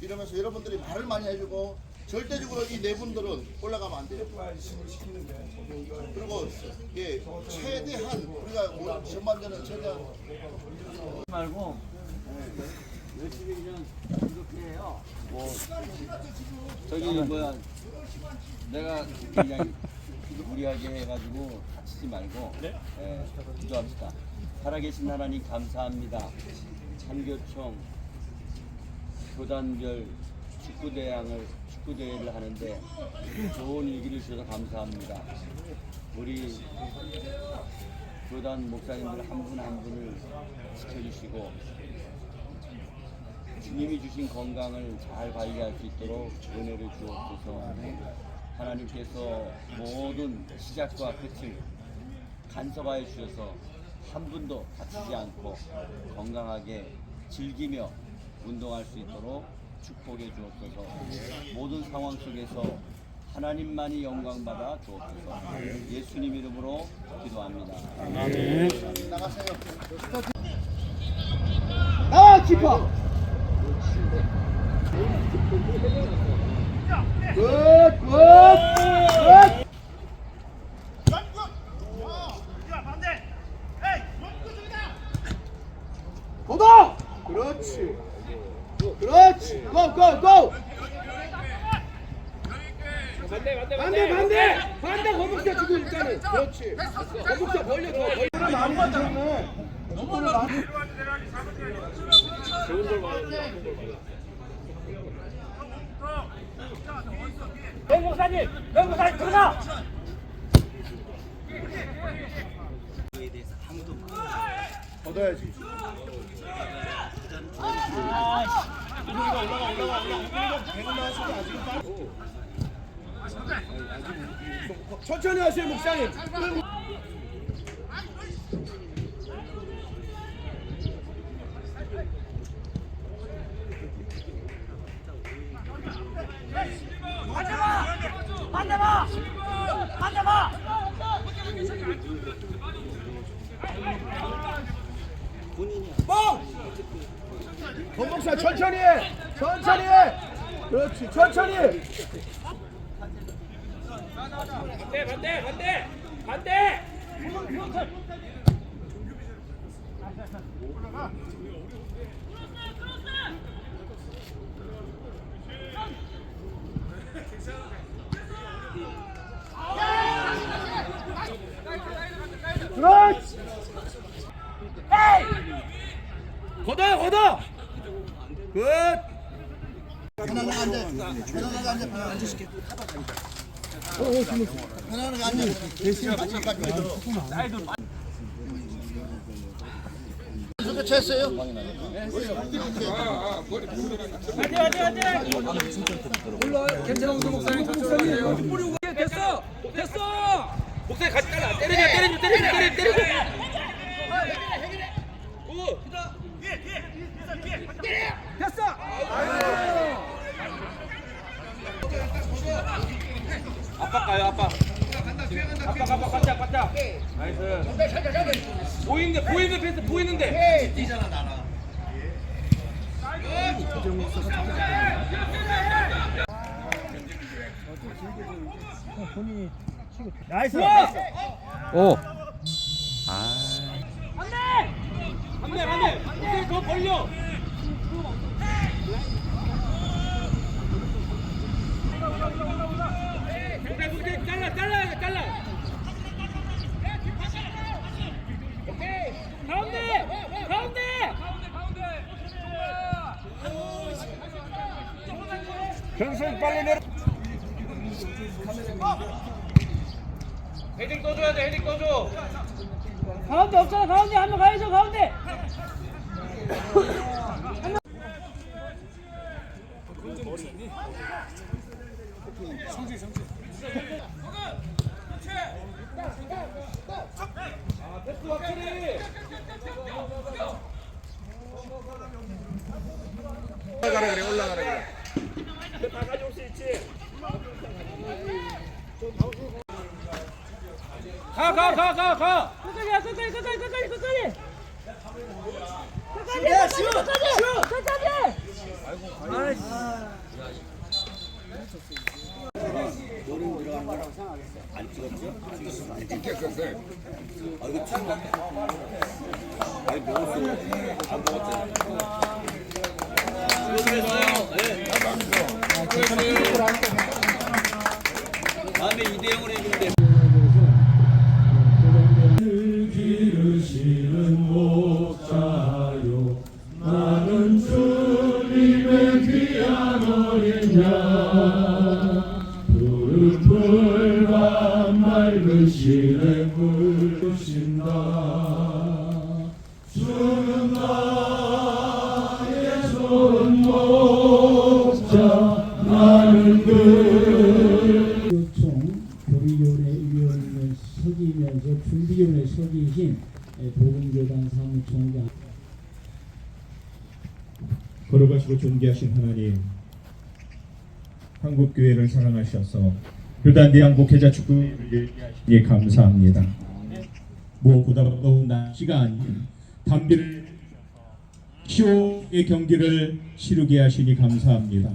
이러면서 여러분들이 말을 많이 해주고 절대적으로 이 네 분들은 올라가면 안 돼요. 그리고 예 최대한 우리가 뭐 전반전은 최대한 말고 네, 열심히 그냥 이렇게 해요. 뭐 저기 뭐야 내가 그냥 무리하게 해가지고 다치지 말고 예, 기도합시다. 살아계신 하나님 감사합니다. 한교총 교단별 축구 대항을 축구 대회를 하는데 좋은 일기를 주셔서 감사합니다. 우리 교단 목사님들 한 분 한 분을 지켜주시고 주님이 주신 건강을 잘 관리할 수 있도록 은혜를 주옵소서 하나님께서 모든 시작과 끝을 간섭하여 주셔서 한 분도 다치지 않고 건강하게 즐기며 운동할 수 있도록 축복해 주옵소서 모든 상황 속에서 하나님만이 영광 받아 주옵소서 예수님 이름으로 기도합니다. 나가세요. 아 키퍼 굿굿굿 고고 그렇지 그렇지 고고고 반대 반대 반대 반대 반대 거북사 지금 일단은 그렇지 거북사 벌려 더 벌려 많이 하잖아 너무 많이 명목사님, 명목사님 들어가. 걷어야지. 천천히 하세요 목사님 앉아봐. 앉아봐. 뻥! 건목사 천천히 해 천천히 해 그렇지 천천히 반대, 반대, 반대, 반대. 그렇지 걷어요 걷어 굿 편안하게 앉아. 편안하게 앉아. 편안하게 앉으실게. 편안하게 앉아. 마지막까지. 소개 됐어요? 됐어, 됐어. 목사님 같이 따라. 때리자, 때리자, 때리자, 때리자, 가요, 아빠. 아빠, 아빠, 가자, 가자. 나이스. 보이는데, 보이는데, 패스, 보이는데. 나이스 반대, 반대. 반대, 더 벌려. 목대, 목대, 잘라, 잘라, 잘라. 오케이. 가운데, 가운데. 경선 빨리 내려 헤딩 떠줘야 돼, 헤딩 떠줘. 가운데 없잖아 가운데 한 명 가야죠 가운데 패스 확실히. 올라가라 그래 올라가라 그래. 가, 가, 가, 가, 가. 끝까지 가 끝까지 끝까지 끝까지 끝까지 끝까지! 끝까지 끝까지 노름 들어간 거랑 안 찍었죠? 찍혔었어요. 아 이거 찍어. 아니 먹었어요. 안 먹었잖아요. 다음에 이대형으로 해주면 돼. 총 교회를 사랑하셔서 교단대학 목회자 축구를 예 감사합니다. 무엇보다 더운 날씨가 아닌 담비를 시오의 경기를 치르게 하시니 감사합니다.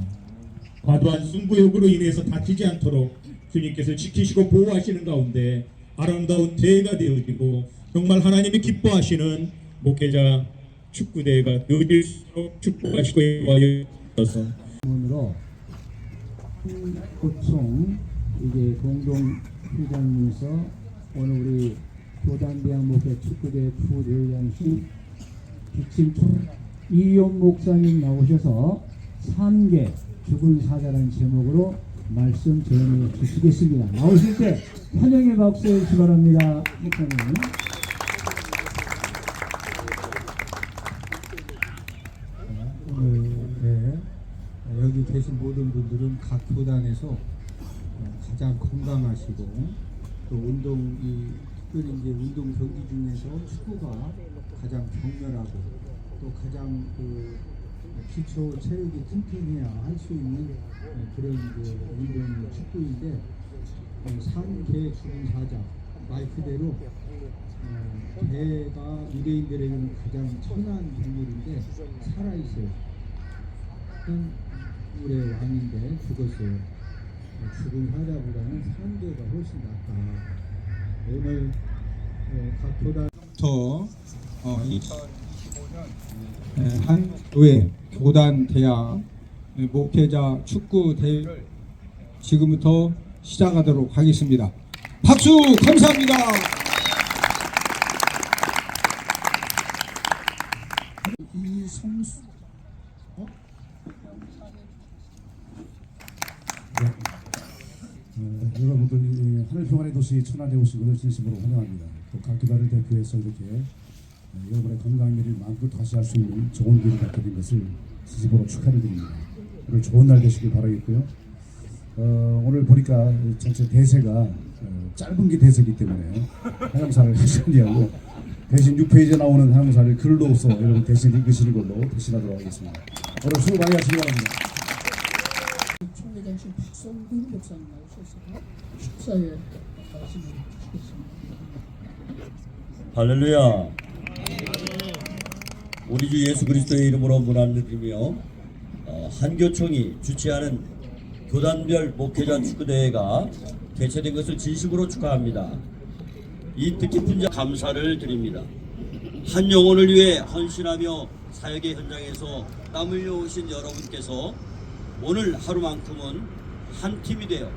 과도한 승부욕으로 인해서 다치지 않도록 주님께서 지키시고 보호하시는 가운데 아름다운 대회가 되어지고 정말 하나님이 기뻐하시는 목회자 축구대회가 늘릴수록 축복하시고 인도하여 주셔서 고총 이제 공동 회장님께서 오늘 우리 교단대학 목회 축구대 부대장신 기침 이용 목사님 나오셔서 3개 죽은 사자라는 제목으로 말씀 전해 주시겠습니다. 나오실 때 환영의 박수 해주시 기 바랍니다. 목사님. 오늘 네, 여기 계신 모든 분들은 각 교단에서 어, 가장 건강하시고 또 운동 이 특별히 이제 운동 경기 중에서 축구가 가장 격렬하고 또 가장 그 기초 체력이 튼튼해야 할 수 있는 어, 그런 이제 운동이 축구인데 어, 상계 죽은 사자 말 그대로 어, 개가 유대인들에게는 가장 천한 동물인데 살아있어요. 한물의 왕인데 죽었어요. 어, 죽은 사자보다는 상계가 훨씬 낫다. 오늘 어, 각 교단부터 어, 2025년 한 교회 교단 대학 목회자 축구 대회를 지금부터 시작하도록 하겠습니다. 박수 감사합니다. 이 성수 어, 여러분들 이 도시 천안에 오신 것을 진심으로 환영합니다. 또 각 교단을 대표해서 이렇게 어, 여러분의 건강 일을 마음껏 다시 할 수 있는 좋은 기회를 갖게 된 것을 진심으로 축하를 드립니다. 오늘 좋은 날 되시길 바라겠고요. 어, 오늘 보니까 전체 대세가 어, 짧은 게 대세이기 때문에 하영사를 하시는 하고 대신 6페이지에 나오는 하영사를 글로 써 여러분 대신 읽으시는 걸로 대신하도록 하겠습니다. 오늘 수고 많이 하시기 바랍니다. 총회장실 박성근 목사님 나오셔서 축사에 말씀을 주시겠습니다. 할렐루야. 우리 주 예수 그리스도의 이름으로 문안을 드리며 어, 한교총이 주최하는 교단별 목회자 축구대회가 개최된 것을 진심으로 축하합니다. 이 뜻깊은 자 감사를 드립니다. 한 영혼을 위해 헌신하며 사역의 현장에서 땀 흘려 오신 여러분께서 오늘 하루만큼은 한 팀이 되어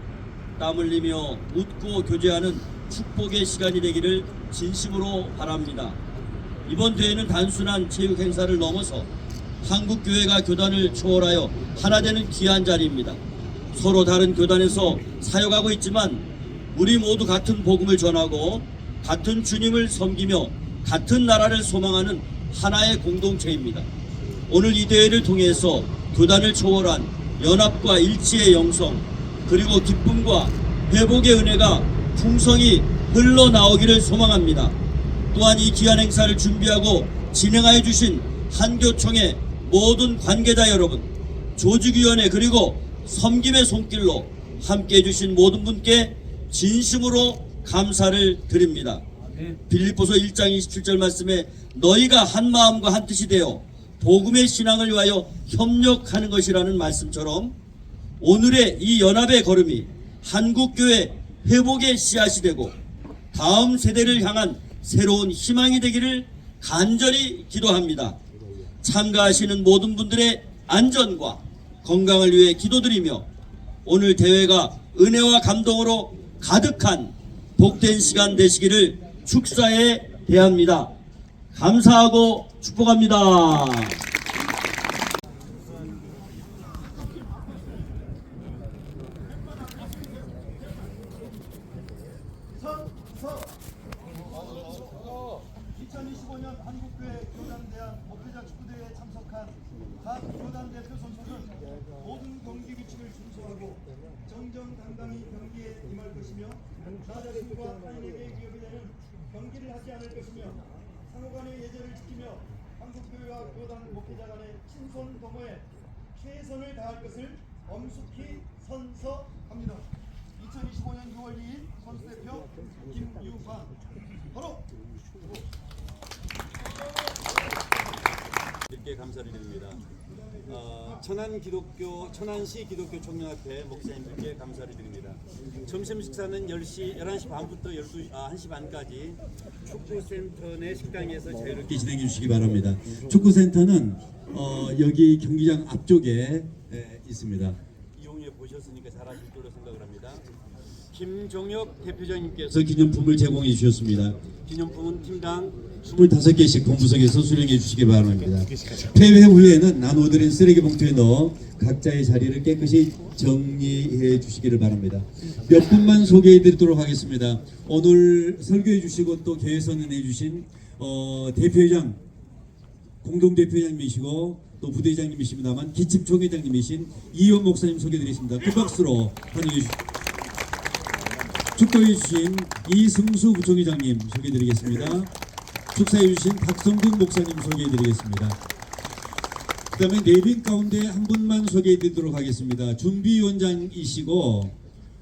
땀 흘리며 웃고 교제하는 축복의 시간이 되기를 진심으로 바랍니다. 이번 대회는 단순한 체육 행사를 넘어서 한국 교회가 교단을 초월하여 하나 되는 귀한 자리입니다. 서로 다른 교단에서 사역하고 있지만 우리 모두 같은 복음을 전하고 같은 주님을 섬기며 같은 나라를 소망하는 하나의 공동체입니다. 오늘 이 대회를 통해서 교단을 초월한 연합과 일치의 영성 그리고 기쁨과 회복의 은혜가 풍성히 흘러나오기를 소망합니다. 또한 이 귀한 행사를 준비하고 진행하여 주신 한교총의 모든 관계자 여러분, 조직위원회 그리고 섬김의 손길로 함께 해주신 모든 분께 진심으로 감사를 드립니다. 빌립보서 1장 27절 말씀에 너희가 한 마음과 한 뜻이 되어 복음의 신앙을 위하여 협력하는 것이라는 말씀처럼 오늘의 이 연합의 걸음이 한국교회 회복의 씨앗이 되고 다음 세대를 향한 새로운 희망이 되기를 간절히 기도합니다. 참가하시는 모든 분들의 안전과 건강을 위해 기도드리며 오늘 대회가 은혜와 감동으로 가득한 복된 시간 되시기를 축사에 대합니다. 감사하고 축복합니다. 선, 서. 2025년 한국교회 교단대학 목회자 축구대회에 참석한 각 교단 대표 선수는 모든 경기 규칙을 준수하고 정정당당히 경기에 임할 것이며 나 자신과 타인에게 위협이 되는 경기를 하지 않을 것이며 상호 간의 예절을 지키며 한국교회와 교단 목회자 간의 친손 도모에 최선을 다할 것을 엄숙히 선서합니다. 2025년 6월 2일 선수 대표 김유환 바로 이렇게 감사를 드립니다. 어, 천안 기독교 천안시 기독교 총연합회 목사님들께 감사를 드립니다. 점심 식사는 10시 11시 반부터 12 아, 1시 반까지 축구센터 내 식당에서 자유롭게 진행해 주시기 바랍니다. 축구센터는 어, 여기 경기장 앞쪽에 에, 있습니다. 보셨으니까 잘하실 거로 생각을 합니다. 김종혁 대표장님께서 기념품을 제공해 주셨습니다. 기념품은 팀당 25개씩 본부석에서 수령해 주시기 바랍니다. 폐회 후에는 나눠드린 쓰레기 봉투에 넣어 각자의 자리를 깨끗이 정리해 주시기를 바랍니다. 몇 분만 소개해 드리도록 하겠습니다. 오늘 설교해 주시고 또 개선해 주신 어, 대표회장 공동대표장님이시고 또 부대장님이십니다만 기침 총회장님이신 이현 목사님 소개드리겠습니다. 큰 박수로 환영해 주십시오. 축도해 주신 이승수 부총회장님 소개드리겠습니다. 축사해 주신 박성근 목사님 소개해드리겠습니다. 그 다음에 네빈 가운데 한 분만 소개해드리도록 하겠습니다. 준비위원장이시고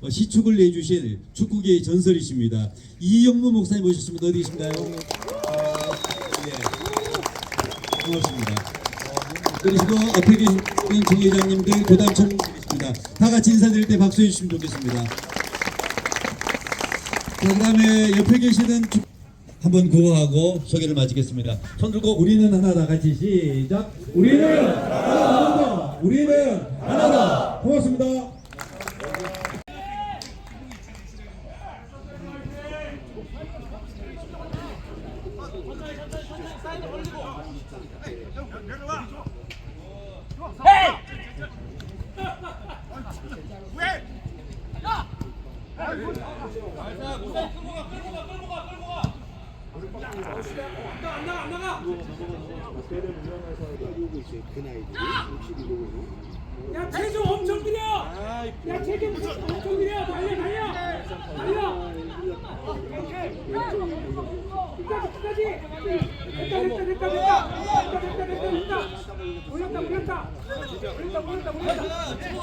어, 시축을 내주실 축구계의 전설이십니다. 이영무 목사님 모셨습니다. 어디 계신가요? 어, 예. 고맙습니다. 그리고 앞에 계신 총회장님들 교단총 있습니다. 다 같이 인사드릴 때 박수해 주시면 좋겠습니다. 자, 그 다음에 옆에 계시는 주... 한번 구호하고 소개를 마치겠습니다. 손 들고 우리는 하나다 같이 시작. 우리는 하나다. 우리는 하나다. 고맙습니다. 야 체중 엄청 들여 야 체중 엄청 들여 달려 달려 달려 끝까지 끝까지 됐다 됐다 됐다 됐다 됐다 됐다 됐다 올렸다 올렸다 올렸다 올렸다 올렸다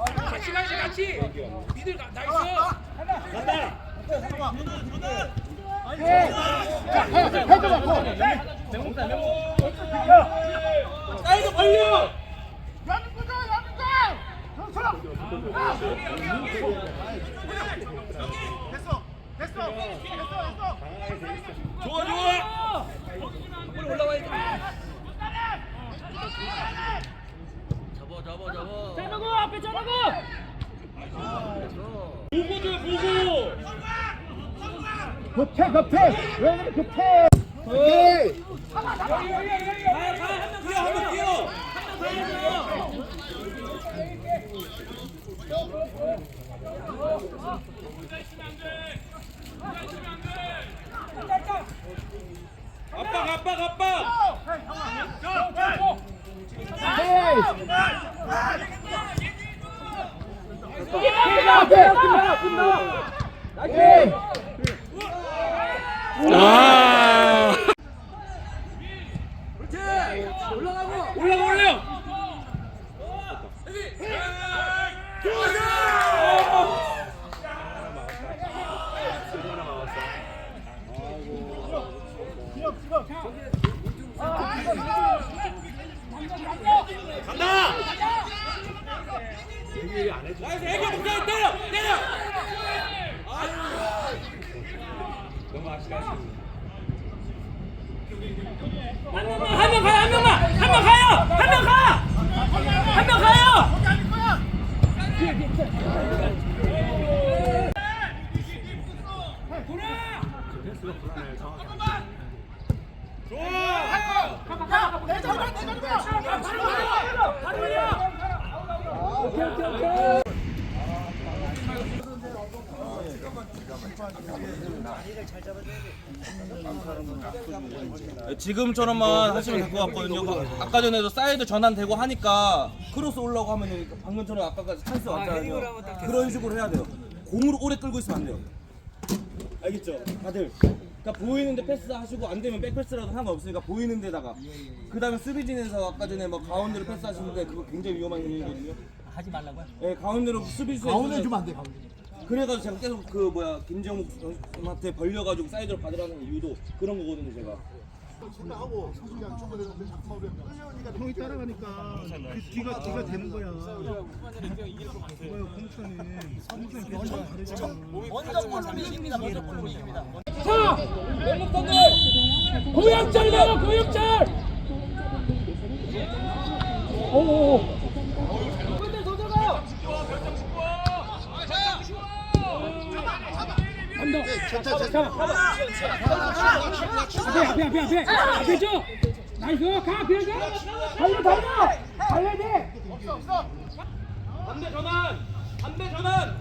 간다 같이 가지 같이 니들 가 나이스 간다 사이드 벌려 좋아 좋아 한번 올라와야 돼 잡아 잡아 잡아 자르고 앞에 자르고 보고 줘 보고 급해 급해 왜 그렇게 급해 여 압박 압박 끝나 끝나 끝나 나이스 아 나이스 애교 목사님 때려 때려 한 명만 한 명 가요 한 명만 한 명 가요 한 명 가! 한 명 가요! 지금처럼만 하시면 될 것 같거든요. 그 아까 전에도 사이드 전환되고 하니까 크로스 올라고 하면은 방금처럼 아까까지 찬스 왔잖아요. 그런 식으로 해야 돼요. 공으로 오래 끌고 있으면 안 돼요. 알겠죠? 다들. 그러니까 보이는데 패스 하시고 안 되면 백패스라도 상관없으니까 보이는 데다가 그 다음에 수비진에서 아까 전에 뭐 가운데로 패스하시는데 그거 굉장히 위험한 행위거든요. 하지 말라고요? 네, 가운데로 수비수 가운데 주면 안 돼. 가운데. 그래가지고 제가 계속 그 뭐야 김정욱한테 벌려가지고 사이드로 받으라는 이유도 그런 거거든요 제가. 형이 따라가니까 그 뒤가 뒤가 되는 거야. 뭐야 공천이 공천이 완전 다르잖아. 자, 고영철 나와 고영철. 오오. 근데 더 들어가요. 한 더 잡아. 앞에 앞에 앞에 앞에 앞에 줘. 나이스 가 앞에 가. 달려 달려 달려야 돼. 반대 전환! 반대 전환!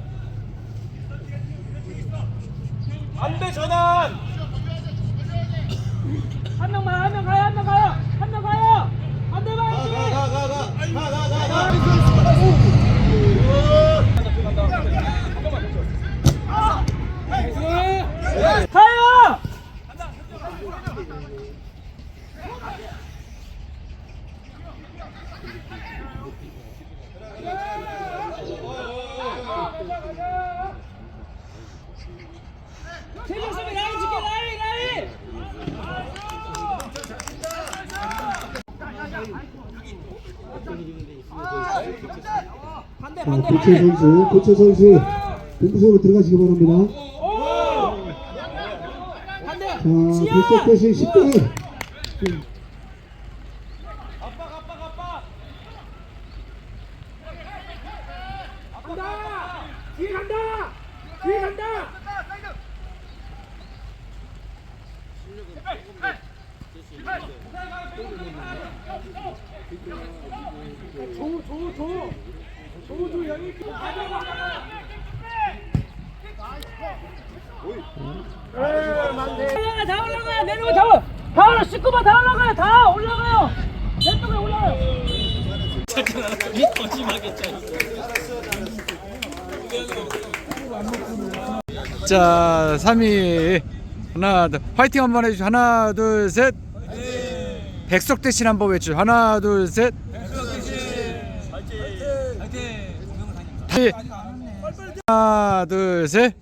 반대 전환! 한 명만 한 명 가요 한 명 가요 한 명 가요 안돼 봐야지 가 반대 자, 반대 선수, 교체 선수 공부석으로 들어가시기 바랍니다. 자, 끝이 10분. 간다 뒤에 간다 뒤에 간다 조 조조 여기 올라가 다 올라가요 내려가 다 다 올라 19번 다 올라가요 다 올라가요 왼쪽에 올라가요 자, 3위 하나, 둘, 화이팅 한번 해주죠. 하나, 둘, 셋. 백석 대신 한번 외쳐. 하나, 둘, 셋. 화이팅! 하나, 둘, 셋.